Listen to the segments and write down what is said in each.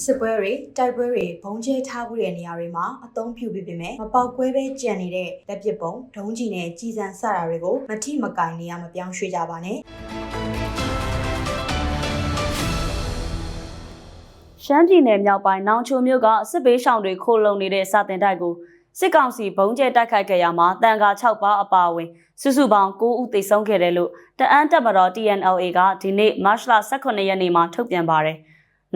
စစ်ပွဲတွေတိုက်ပွဲတွေဘုံကျဲထားမှုတဲ့နေရာတွေမှာအသုံးပြုပြီးပေမဲ့မပေါက်ကွဲပဲကြံနေတဲ့လက်ပစ်ပုံဒုံးကျည်နဲ့ကြီးစံစတာတွေကိုမထိမကင်နေရမပြောင်းရွှေ့ကြပါနဲ့ရှမ်းပြည်နယ်မြောက်ပိုင်းနောင်ချိုမြို့ကစစ်ဘေးရှောင်တွေခိုလုံနေတဲ့စာတင်တိုက်ကိုစစ်ကောင်စီဘုံကျဲတိုက်ခိုက်ခဲ့ရမှာတန်ခါ6ပါးအပါအဝင်စုစုပေါင်း9ဦးသေဆုံးခဲ့တယ်လို့တအန်းတပ်မတော် TNLA ကဒီနေ့မတ်လ18ရက်နေ့မှာထုတ်ပြန်ပါတယ်။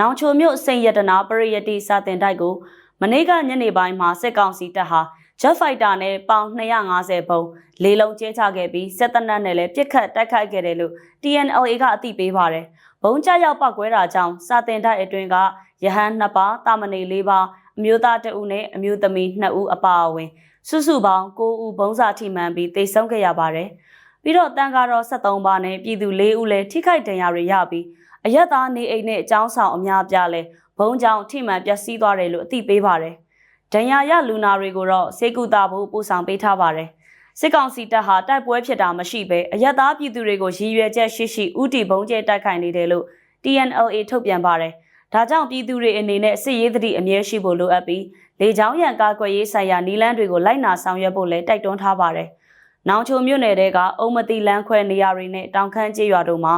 နောင်ချိုမြို့စိန်ရတနာပရိယတိစာတင်တိုက်ကိုမနေ့ကညနေပိုင်းမှာစစ်ကောင်စီတပ်ဟာ Jet Fighter နဲ့ပေါင်250ဘုံလေးလုံးကျဲချခဲ့ပြီးစစ်တပ်နက်နဲ့လည်းပြစ်ခတ်တိုက်ခိုက်ခဲ့တယ်လို့ TNLA ကအသိပေးပါတယ်။ဘုံကျရောက်ပောက်ကွဲတာကြောင့်စာတင်တိုက်အတွင်းကရဟန်း2ပါးတာမဏေ4ပါးအမျိုးသား2ဦးနဲ့အမျိုးသမီး2ဦးအပါအဝင် စုစုပေါင်း9ဦးဘုံစာထိမှန်ပြီးတိတ်ဆုံးခဲ့ရပါတယ်။ ပြီးတော့တန်ကားတော်73ပါးနဲ့ပြည်သူ4ဦးလည်းထိခိုက်ဒဏ်ရာတွေရပြီးအရက်သားနေအိမ်နဲ့အကြောင်းဆောင်အများပြားလဲဘုံကြောင့်ထိမှန်ပျက်စီးသွားတယ်လို့အသိပေးပါတယ်။ဒဏ်ရာရလူနာတွေကိုတော့စေကူတာဖို့ပို့ဆောင်ပေးထားပါတယ်။စစ်ကောင်စီတပ်ဟာတိုက်ပွဲဖြစ်တာမရှိဘဲအရက်သားပြည်သူတွေကိုရည်ရွယ်ချက်ရှိရှိဥတီဘုံကျဲတိုက်ခိုက်နေတယ်လို့ TNLA ထုတ်ပြန်ပါတယ်။ဒါကြောင့်ပြည်သူတွေအနေနဲ့စစ်ရေးသတိအမြဲရှိဖို့လိုအပ်ပြီးလေကြောင်းရန်ကာကွယ်ရေးဆိုင်ရာနီလန်းတွေကိုလိုက်နာဆောင်ရွက်ဖို့လည်းတိုက်တွန်းထားပါတယ်။ နောင်ချိုမြို့နယ်တဲကအုံမတိလန်းခွဲနေရာတွေနဲ့တောင်ခမ်းကျေးရွာတို့မှာ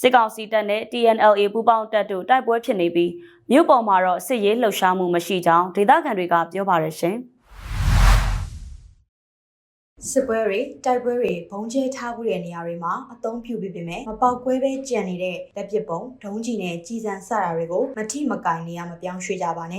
စစ်ကောင်စီတပ်နဲ့ TNLA ပူးပေါင်းတပ်တို့တိုက်ပွဲဖြစ်နေပြီးမြို့ပေါ်မှာတော့စစ်ရေးလှုပ်ရှားမှုမရှိကြောင်းဒေသခံတွေကပြောပါတယ်ရှင်။စစ်ပွဲတွေတိုက်ပွဲတွေဘုံကျဲထားမှုတဲ့နေရာတွေမှာအသုံးပြုပြီးပေမဲ့မပေါက်ကွဲပဲကြံနေတဲ့လက်ပစ်ပုံဒုံးကျည်နဲ့ကြီးစံစတာတွေကိုမထိမကင်နေရမပြောင်းရွှေ့ကြပါနဲ့